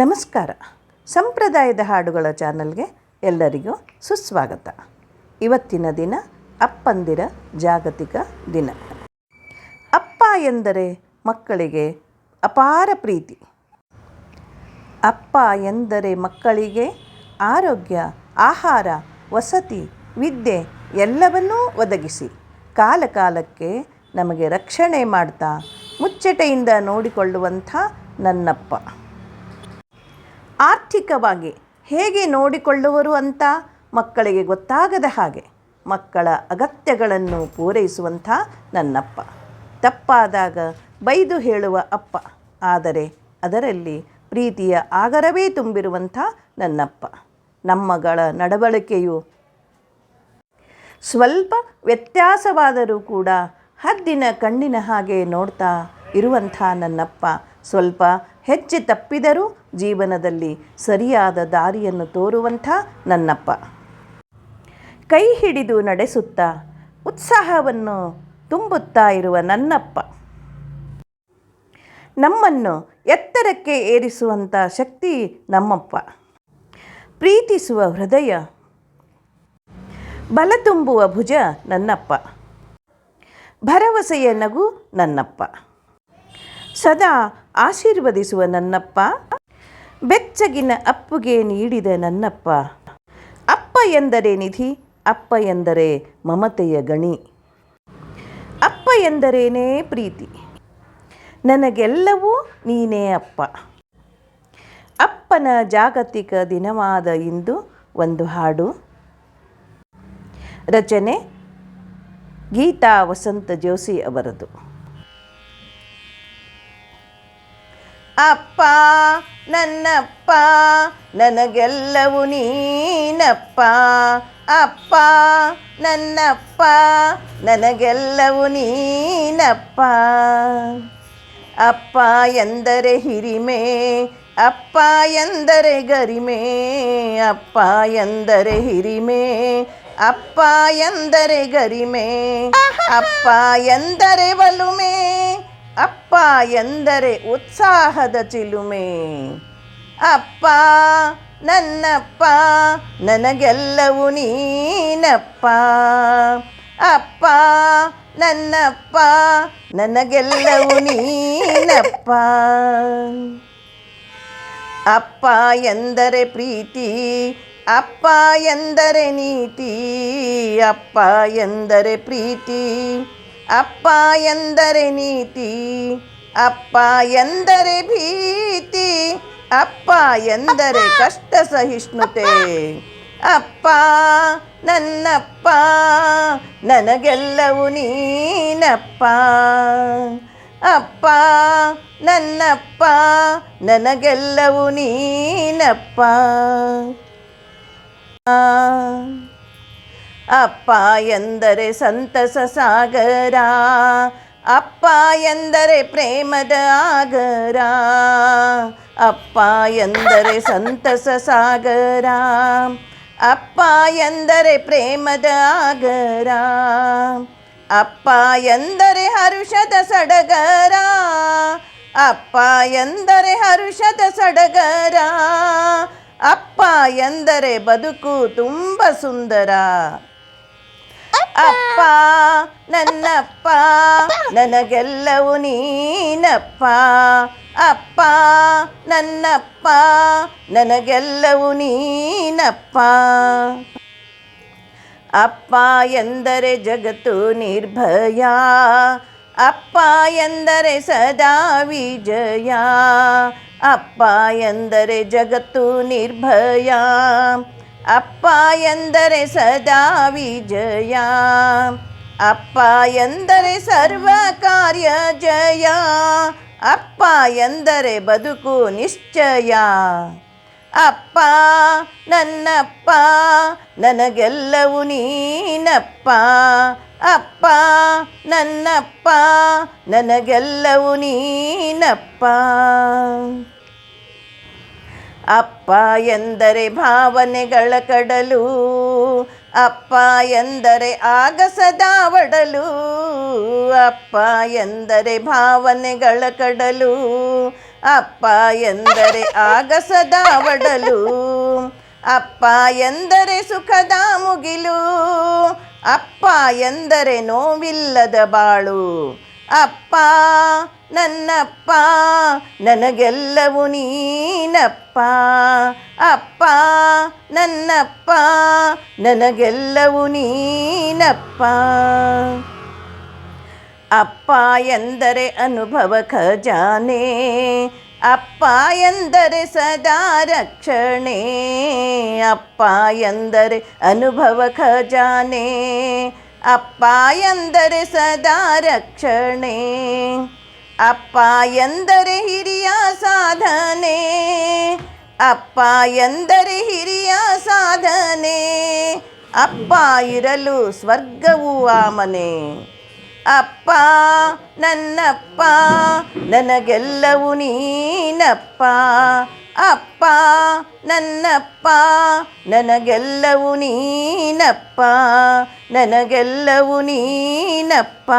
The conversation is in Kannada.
ನಮಸ್ಕಾರ. ಸಂಪ್ರದಾಯದ ಹಾಡುಗಳ ಚಾನಲ್ಗೆ ಎಲ್ಲರಿಗೂ ಸುಸ್ವಾಗತ. ಇವತ್ತಿನ ದಿನ ಅಪ್ಪಂದಿರ ಜಾಗತಿಕ ದಿನ. ಅಪ್ಪ ಎಂದರೆ ಮಕ್ಕಳಿಗೆ ಅಪಾರ ಪ್ರೀತಿ. ಅಪ್ಪ ಎಂದರೆ ಮಕ್ಕಳಿಗೆ ಆರೋಗ್ಯ, ಆಹಾರ, ವಸತಿ, ವಿದ್ಯೆ ಎಲ್ಲವನ್ನೂ ಒದಗಿಸಿ. ಕಾಲಕಾಲಕ್ಕೆ ನಮಗೆ ರಕ್ಷಣೆ ಮಾಡ್ತಾ, ಮುಚ್ಚಟೆಯಿಂದ ನೋಡಿಕೊಳ್ಳುವಂಥ ನನ್ನಪ್ಪ. ಆರ್ಥಿಕವಾಗಿ ಹೇಗೆ ನೋಡಿಕೊಳ್ಳುವರು ಅಂತ ಮಕ್ಕಳಿಗೆ ಗೊತ್ತಾಗದ ಹಾಗೆ ಮಕ್ಕಳ ಅಗತ್ಯಗಳನ್ನು ಪೂರೈಸುವಂಥ ನನ್ನಪ್ಪ. ತಪ್ಪಾದಾಗ ಬೈದು ಹೇಳುವ ಅಪ್ಪ. ಆದರೆ ಅದರಲ್ಲಿ ಪ್ರೀತಿಯ ಆಗರವೇ ತುಂಬಿರುವಂಥ ನನ್ನಪ್ಪ. ನಮ್ಮಗಳ ನಡವಳಿಕೆಯು ಸ್ವಲ್ಪ ವ್ಯತ್ಯಾಸವಾದರೂ ಕೂಡ ಹದ್ದಿನ ಕಣ್ಣಿನ ಹಾಗೆ ನೋಡ್ತಾ ಇರುವಂಥ ನನ್ನಪ್ಪ ಸ್ವಲ್ಪ ಹೆಚ್ಚು ತಪ್ಪಿದರೂ ಜೀವನದಲ್ಲಿ ಸರಿಯಾದ ದಾರಿಯನ್ನು ತೋರುವಂಥ ನನ್ನಪ್ಪ. ಕೈ ಹಿಡಿದು ನಡೆಸುತ್ತಾ ಉತ್ಸಾಹವನ್ನು ತುಂಬುತ್ತಾ ಇರುವ ನನ್ನಪ್ಪ. ನಮ್ಮನ್ನು ಎತ್ತರಕ್ಕೆ ಏರಿಸುವಂಥ ಶಕ್ತಿ ನಮ್ಮಪ್ಪ. ಪ್ರೀತಿಸುವ ಹೃದಯ, ಬಲ ತುಂಬುವ ಭುಜ ನನ್ನಪ್ಪ. ಭರವಸೆಯ ನಗು ನನ್ನಪ್ಪ. ಸದಾ ಆಶೀರ್ವದಿಸುವ ನನ್ನಪ್ಪ. ಬೆಚ್ಚಗಿನ ಅಪ್ಪುಗೆ ನೀಡಿದ ನನ್ನಪ್ಪ. ಅಪ್ಪ ಎಂದರೆ ನಿಧಿ, ಅಪ್ಪ ಎಂದರೆ ಮಮತೆಯ ಗಣಿ. ಅಪ್ಪ ಎಂದರೇನೇ ಪ್ರೀತಿ. ನನಗೆಲ್ಲವೂ ನೀನೇ ಅಪ್ಪ. ಅಪ್ಪನ ಜಾಗತಿಕ ದಿನವಾದ ಇಂದು ಒಂದು ಹಾಡು. ರಚನೆ ಗೀತಾ ವಸಂತ ಜೋಶಿ ಅವರದು. ಅಪ್ಪ, ನನ್ನಪ್ಪ, ನನಗೆಲ್ಲವೂ ನೀನಪ್ಪ. ಅಪ್ಪ, ನನ್ನಪ್ಪ, ನನಗೆಲ್ಲವೂ ನೀನಪ್ಪ. ಅಪ್ಪ ಎಂದರೆ ಹಿರಿಮೆ, ಅಪ್ಪ ಎಂದರೆ ಗರಿಮೆ, ಅಪ್ಪ ಎಂದರೆ ಹಿರಿಮೆ, ಅಪ್ಪ ಎಂದರೆ ಗರಿಮೆ, ಅಪ್ಪ ಎಂದರೆ ಒಲುಮೆ ಅಪ್ಪ ಎಂದರೆ ಉತ್ಸಾಹದ ಚಿಲುಮೆ. ಅಪ್ಪ, ನನ್ನಪ್ಪ, ನನಗೆಲ್ಲವೂ ನೀನಪ್ಪ. ಅಪ್ಪ, ನನ್ನಪ್ಪ, ನನಗೆಲ್ಲವೂ ನೀನಪ್ಪ. ಅಪ್ಪ ಎಂದರೆ ಪ್ರೀತಿ, ಅಪ್ಪ ಎಂದರೆ ನೀತಿ, ಅಪ್ಪ ಎಂದರೆ ಪ್ರೀತಿ. ಅಪ್ಪ ಎಂದರೆ ನೀತಿ ಅಪ್ಪ ಎಂದರೆ ಭೀತಿ ಅಪ್ಪ ಎಂದರೆ ಕಷ್ಟ ಸಹಿಷ್ಣುತೆ. ಅಪ್ಪ! ನನ್ನಪ್ಪ ನನಗೆಲ್ಲವೂ ನೀನಪ್ಪ. ಅಪ್ಪ ನನ್ನಪ್ಪ ನನಗೆಲ್ಲವೂ ನೀನಪ್ಪ. ಅಪ್ಪ ಎಂದರೆ ಸಂತಸ ಸಾಗರ. ಅಪ್ಪ ಎಂದರೆ ಪ್ರೇಮದ ಆಗರ. ಅಪ್ಪ ಎಂದರೆ ಸಂತಸ ಸಾಗರ. ಅಪ್ಪ ಎಂದರೆ ಪ್ರೇಮದ ಆಗರ. ಅಪ್ಪ ಎಂದರೆ ಹರುಷದ ಸಡಗರ. ಅಪ್ಪ ಎಂದರೆ ಹರುಷದ ಸಡಗರ. ಅಪ್ಪ ಎಂದರೆ ಬದುಕು ತುಂಬ ಸುಂದರ. ಅಪ್ಪ ನನ್ನಪ್ಪ, ನನಗೆಲ್ಲವೂ ನೀನಪ್ಪ. ಅಪ್ಪ, ನನ್ನಪ್ಪ, ನನಗೆಲ್ಲವೂ ನೀನಪ್ಪ. ಅಪ್ಪ ಎಂದರೆ ಜಗತ್ತು ನಿರ್ಭಯ. ಅಪ್ಪ ಎಂದರೆ ಸದಾ ವಿಜಯ. ಅಪ್ಪ ಎಂದರೆ ಜಗತ್ತು ನಿರ್ಭಯ. ಅಪ್ಪ ಎಂದರೆ ಸದಾ ವಿಜಯ. ಅಪ್ಪ ಎಂದರೆ ಸರ್ವ ಕಾರ್ಯ ಜಯ. ಅಪ್ಪ ಎಂದರೆ ಬದುಕು ನಿಶ್ಚಯ. ಅಪ್ಪ, ನನ್ನಪ್ಪ, ನನಗೆಲ್ಲವೂ ನೀನಪ್ಪ. ಅಪ್ಪ, ನನ್ನಪ್ಪ, ನನಗೆಲ್ಲವೂ ನೀನಪ್ಪ. ಅಪ್ಪ ಎಂದರೆ ಭಾವನೆಗಳ ಕಡಲು, ಅಪ್ಪ ಎಂದರೆ ಆಗಸದ ಒಡಲು, ಅಪ್ಪ ಎಂದರೆ ಭಾವನೆಗಳ ಕಡಲು, ಅಪ್ಪ ಎಂದರೆ ಆಗಸದ ಒಡಲು, ಅಪ್ಪ ಎಂದರೆ ಸುಖದ ಮುಗಿಲು, ಅಪ್ಪ ಎಂದರೆ ನೋವಿಲ್ಲದ ಬಾಳು. ಅಪ್ಪ, ನನ್ನಪ್ಪ, ನನಗೆಲ್ಲವೂ ನೀನಪ್ಪ. ಅಪ್ಪ, ನನ್ನಪ್ಪ, ನನಗೆಲ್ಲವೂ ನೀನಪ್ಪ. ಅಪ್ಪ ಎಂದರೆ ಅನುಭವ ಖಜಾನೆ. ಅಪ್ಪ ಎಂದರೆ ಸದಾ ರಕ್ಷಣೆ. ಅಪ್ಪ ಎಂದರೆ ಅನುಭವ ಖಜಾನೆ. ಅಪ್ಪ ಎಂದರೆ ಸದಾ ರಕ್ಷಣೆ. ಅಪ್ಪ ಎಂದರೆ ಹಿರಿಯ ಸಾಧನೆ. ಅಪ್ಪ ಎಂದರೆ ಹಿರಿಯ ಸಾಧನೆ. ಅಪ್ಪ ಇರಲು ಸ್ವರ್ಗವು ಆ ಮನೆ. ಅಪ್ಪ ನನ್ನಪ್ಪ, ನನಗೆಲ್ಲವೂ ನೀನಪ್ಪ. ಅಪ್ಪ ನನ್ನಪ್ಪ ನನಗೆಲ್ಲವೂ ನೀನಪ್ಪ ನನಗೆಲ್ಲವೂ ನೀನಪ್ಪ.